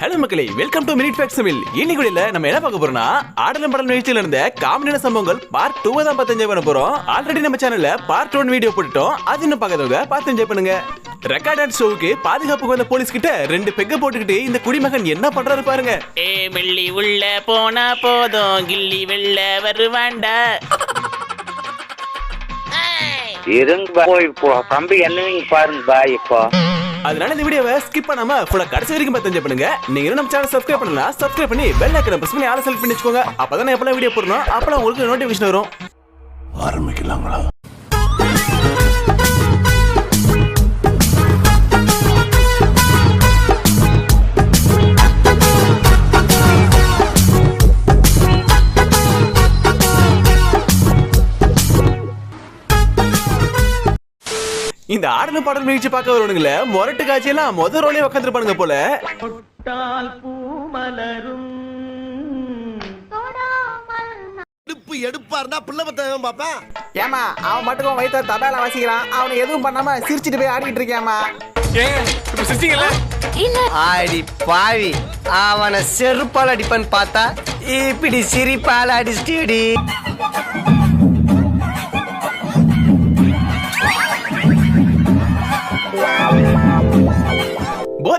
Hello மக்களே. Welcome to minute facts Tamil. இன்னைக்கு வீடியோல நம்ம என்ன பார்க்க போறோம்னா ஆடலும் படம் நிகழ்ச்சியில இருந்த காமெடியான சம்பவங்கள் பார்ட் டூ தான் பார்த்து என்ஜாய் பண்ண போறோம். ஆல்ரெடி நம்ம சேனல்ல பார்ட் ஒன் வீடியோ போட்டுட்டோம். அது இன்னும் பார்க்காதவங்க பார்த்து என்ஜாய் பண்ணுங்க. ரெக்கார்ட் ஷோவுக்கு பாதுகாப்புக்கு வந்த போலீஸ் கிட்ட ரெண்டு பெக்க போட்டுக்கிட்டு இந்த குடிமகன் என்ன பண்றாரு பாருங்க. ஏ வெள்ளி உள்ள போனா போதும். கில்லி வெள்ள வருவாண்டா. இருங்க போய் இப்போ தம்பி என்னவீங்க பாருங்க பாய் இப்போ. அதனால இந்த வீடியோவை ஸ்கிப் பண்ணாம ஃபுல்லா கடைசி வரைக்கும் பார்த்து தெரிஞ்சு பண்ணுங்க. நீங்க நம்ம சேனல் சப்ஸ்கிரைப் பண்ணலாம் சப்ஸ்கிரைப் பண்ணி பெல் ஐக்கனை பிரஸ் பண்ணி ஆள செலக்ட் பண்ணி வச்சுக்கோங்க அப்பதான் எப்பலாம் வீடியோ போடணும் அப்பலாம் உங்களுக்கு நோட்டிஃபிகேஷன் வரும். ஆரம்பிக்கலாங்களா? ஆடலும் பாடல் நிகழ்ச்சி பார்க்க வருவனுங்கள. மொரட்டு காட்சியெல்லாம் முத ரோலே உட்காந்துருப்பானுங்க போல. எடுப்பு எடுப்பா இருந்தா பிள்ளை பத்தவன் பாப்பேன் ஏமா அவன் மட்டும் வயிற்று தபால வாசிக்கிறான். அவனை எதுவும் பண்ணாம சிரிச்சிட்டு போய் ஆடிட்டு இருக்கியாமா ஆடி பாவி. அவனை செருப்பால் அடிப்பன்னு பார்த்தா இப்படி சிரிப்பால் அடிச்சிட்டி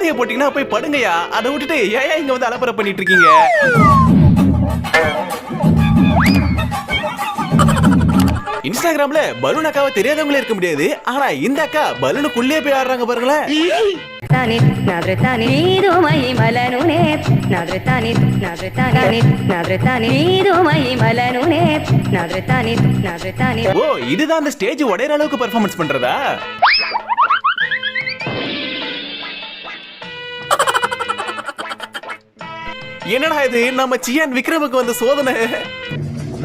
பாதையை போட்டீங்கன்னா போய் படுங்கயா அதை விட்டுட்டு ஏயா இங்க வந்து அலப்பறை பண்ணிட்டு இருக்கீங்க இன்ஸ்டாகிராம்ல பலூன் அக்காவை தெரியாதவங்களே இருக்க முடியாது. ஆனா இந்த அக்கா பலூனுக்குள்ளே போய் ஆடுறாங்க பாருங்களேன். ஓ இதுதான் அந்த ஸ்டேஜ் உடையற அளவுக்கு பெர்ஃபார்மன்ஸ் பண்றதா? என்னடா இது? நம்ம சியான் விக்ரமுக்கு வந்த சோதனை.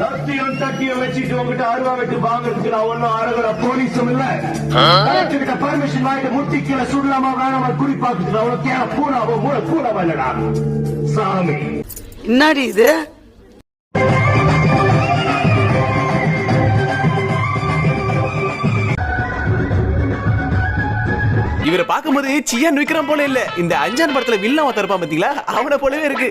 லத்தியம் தட்டியம் வச்சுட்டு உங்ககிட்ட அருவா வெட்டு வாங்குறதுக்கு நான் ஒன்னும் அறகுற போலீஸும் இல்ல. கலெக்டர்கிட்ட பர்மிஷன் வாங்கிட்டு முட்டி கீழே சுடலாமா வேணாமா குறிப்பாக்குறது அவ்வளவு கேன பூனாவோ மூளை பூனாவா இல்லடா. சாமி. என்னடி இது? இவரை பார்க்கும்போது சியான் விக்ரம் போல இல்ல. இந்த அஞ்சான் படத்துல வில்லன் ஒருத்தர் இருப்பான் பாத்தீங்களா? அவனை போலவே இருக்கு.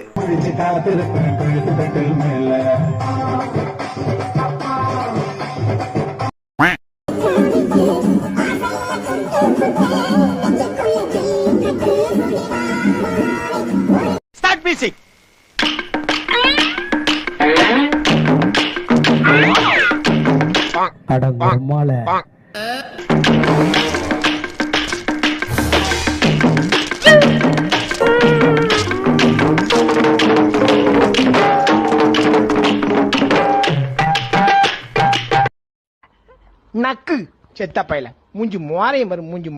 நக்கு. செத்த பையல. மூஞ்சி மோரையும் வரும் மூஞ்சி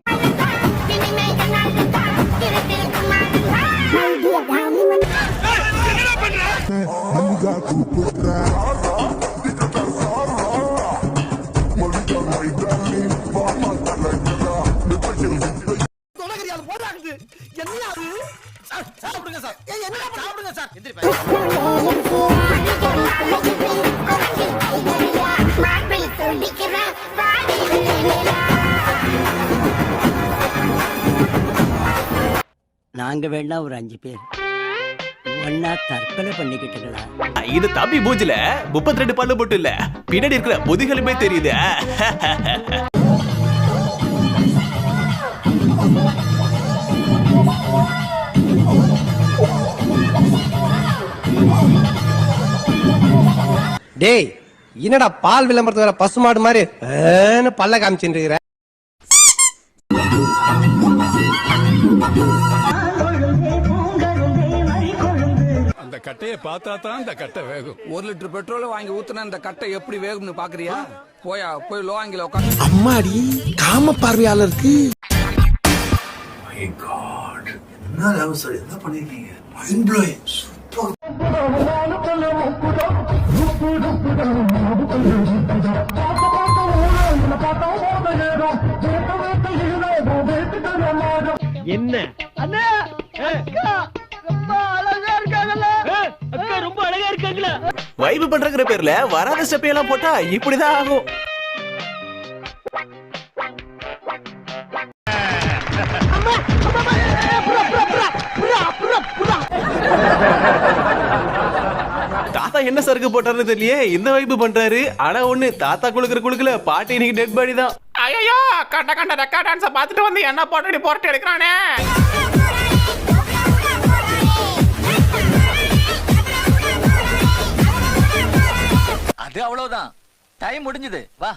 தொடகரியால் நாங்க வேணா ஒரு அஞ்சு பேர். ஒன்னா தற்கொலை பண்ணிக்கிட்டுங்களா? இது தம்பி பூஜ்ல முப்பத்தி ரெண்டு பல்லு மட்டும் இல்ல பின்னாடி இருக்கிற முதுகெலும்பே தெரியுது. டேய் என்னடா பால் விளம்பரத்து வர பசுமாடு மாதிரி ஏன்னு பல்ல காமிச்சுட்டு இருக்கிற? அந்த கட்டைய பார்த்தா தான் இந்த கட்டை வேகும். ஒரு லிட்டர் பெட்ரோல் வாங்கி ஊத்துனா இந்த கட்டை எப்படி வேகும்னு பாக்குறியா? போயா போய் லோ ஆங்கில உட்காந்து அம்மாடி காம பார்வையாளருக்கு. என்ன லவ் சார் என்ன பண்ணிருக்கீங்க? மைண்ட் ப்ளோயிங் சூப்பர் ரொம்ப அழகா இருக்காங்களா? வைப் பண்றங்கிற பேர்ல வராத ஸ்டெப்பையெல்லாம் போட்டா இப்படிதான் ஆகும். தாத்தா என்ன சருக்கு போட்டாருன்னு தெரியலையே? இந்த வைப்பு பண்றாரு. ஆனா ஒண்ணு தாத்தா குளுக்குற குளுக்குல பாட்டி இன்னைக்கு டெட் பாடி தான். ஐயோ கண்ட கண்ட ரெக்கா டான்ஸை பார்த்துட்டு வந்து என்ன போட்டடி போட்டு எடுக்கிறானே? டைம் முடிஞ்சது. வா.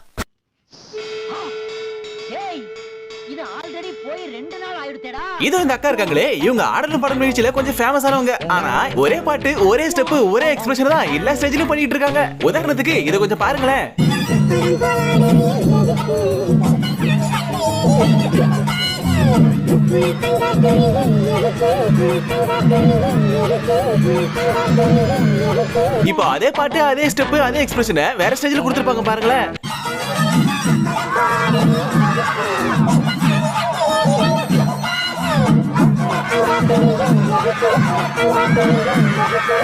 இது ஆல்ரெடி போய் ரெண்டு நாள் ஆயிடுத்தேடா. இது இந்த அக்கா இருக்காங்களே. இவங்க ஆடலும் படம் நிகழ்ச்சியில கொஞ்சம் ஃபேமஸ் ஆனவங்க. ஆனா ஒரே பாட்டு ஒரே ஸ்டெப் ஒரே எக்ஸ்பிரஷன் தான் எல்லா ஸ்டேஜ்லயும் பண்ணிட்டு இருக்காங்க. உதாரணத்துக்கு இதை கொஞ்சம் பாருங்களேன். இப்போ அதே பாட்டு அதே ஸ்டெப் அதே எக்ஸ்பிரஷனை வேற ஸ்டேஜ்ல கொடுத்துருப்பாங்க பாருங்களேன்.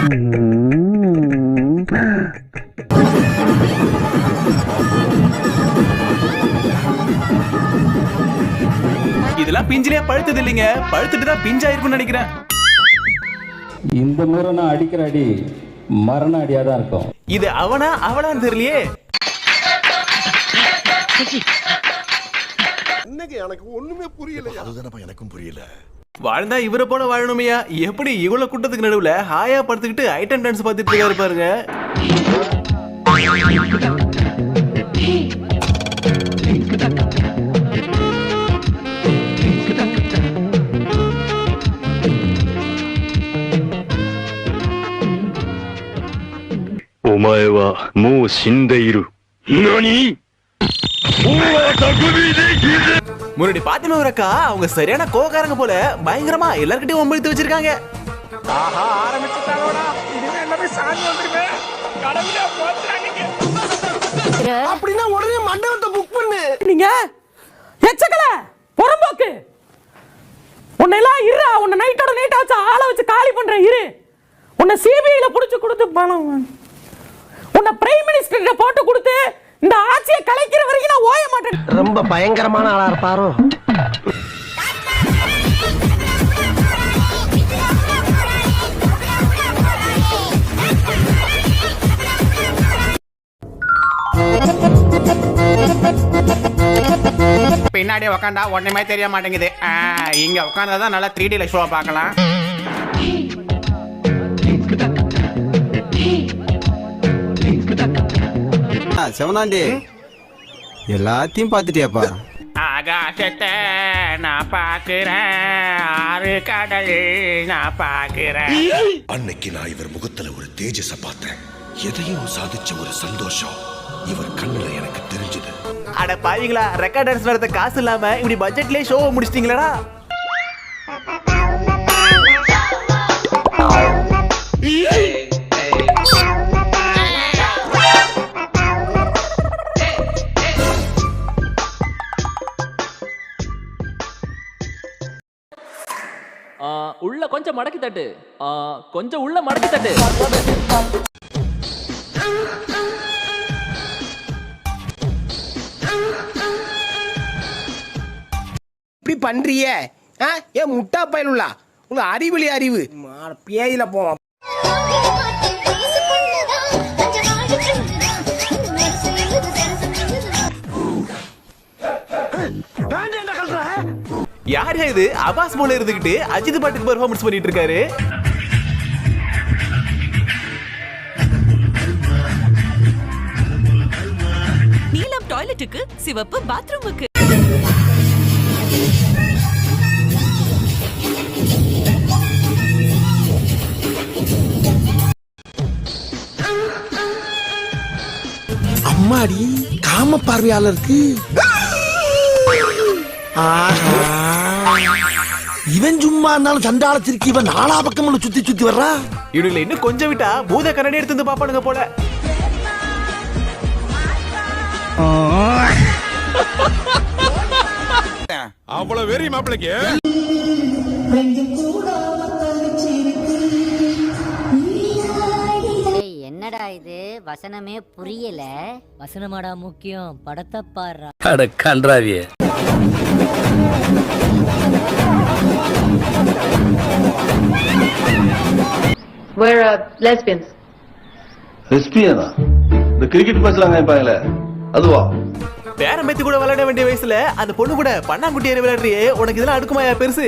Mm-hmm. இதெல்லாம் பிஞ்சிலே பழுத்தது இல்லைங்க. பழுத்துட்டு தான் பிஞ்சாயிருக்கும்னு நினைக்கிறேன். இந்த முறை நான் அடிக்கிற அடி மரண அடியா தான் இருக்கும். இது அவனா அவளான்னு தெரியலையே. வாழ்ந்தா இவரை போல வாழணுமையா? எப்படி இவ்வளவு கூட்டத்துக்கு நடுவுல ஹாயா படுத்துக்கிட்டு ஐட்டம் டான்ஸ் பார்த்துட்டு இருக்காரு பாருங்க. முன்னாடி பாத்திமா ஒரு அக்கா அவங்க சரியான கோகாரங்க போல பயங்கரமா எல்லார்கிட்டயும் ஒம்பழுத்து வச்சிருக்காங்க. அப்படின்னா உடனே மண்டபத்தை புக் பண்ணு. நீங்க? எச்சக்கல புறம்போக்கு. உன்னை எல்லாம் இருடா உன்னை நைட்டோட நைட்டா வச்சு ஆளை வச்சு காலி பண்றேன் இரு. உன்னை சிபிஐல புடிச்சு கொடுத்து பணம் உன்னை பிரைம் மினிஸ்டர் போட்டு கொடுத்து இந்த ஆட்சியை கலைக்கிற வரைக்கும் நான் ஓய மாட்டேன். ரொம்ப பயங்கரமான ஆளா இருப்பாரோ? பின்னாடி உக்காந்தா ஒண்ணுமே தெரிய மாட்டேங்குது. இங்க உட்காந்தா தான் நல்லா த்ரீ டில ஷோ பார்க்கலாம். செவனாண்டி எல்லாத்தையும் பார்த்துட்டியாப்பா. ஆகாசத்தை நான் பாக்குறேன் ஆறு கடல் நான் பாக்குறேன் அன்னைக்கு நான் இவர் முகத்துல ஒரு தேஜஸ பார்த்தேன். எதையும் சாதிச்ச ஒரு சந்தோஷம் இவர் கண்ணுல எனக்கு தெரிஞ்சது. அட பாவீங்களா ரெக்கார்ட் டான்ஸ் நடத்த காசு இல்லாம இப்படி பட்ஜெட்லயே ஷோவை முடிச்சிட்டீங்களா மடக்கி தட்டு. கொஞ்சம் உள்ள மடக்கி தட்டு. இப்படி பண்றியே? ஏன் முட்டா பயலுள்ளா உங்க அறிவிலி அறிவு. பேயில போவான். இது அபாஸ் போல இருந்துகிட்டு அஜித் பாட்டுக்கு பெர்ஃபார்மன்ஸ் பண்ணிட்டு இருக்காரு. நீலம் டாய்லெட்டுக்கு சிவப்பு பாத்ரூமுக்கு அம்மாடி காம பார்வையாளருக்கு. ஆஹா. இவன் சும்மா இருந்தாலும் சண்டாளத்திற்கு இவன் நாலா பக்கம் சுத்தி சுத்தி வர்றா? இவனுங்களை இன்னும் கொஞ்சம் விட்டா பூத கண்ணாடி எடுத்து வந்து பாப்பானுங்க போல. அவ்வளவு வெறி மாப்பிளைக்கு. இது வசனமே புரியல. வசனமாடா முக்கியம். படத்தை பாடுறா. அட கன்றாவியே. We're lesbians. எஸ்பியா இந்த கிரிக்கெட் பேசுறாங்க இருப்பாங்களே அதுவா? பேரம்பேத்தி கூட விளையாட வேண்டிய வயசுல அந்த பொண்ணு கூட பண்ணாங்குட்டி ஏறி விளையாடுறியே. உனக்கு இதெல்லாம் அடுக்குமாயா பெருசு?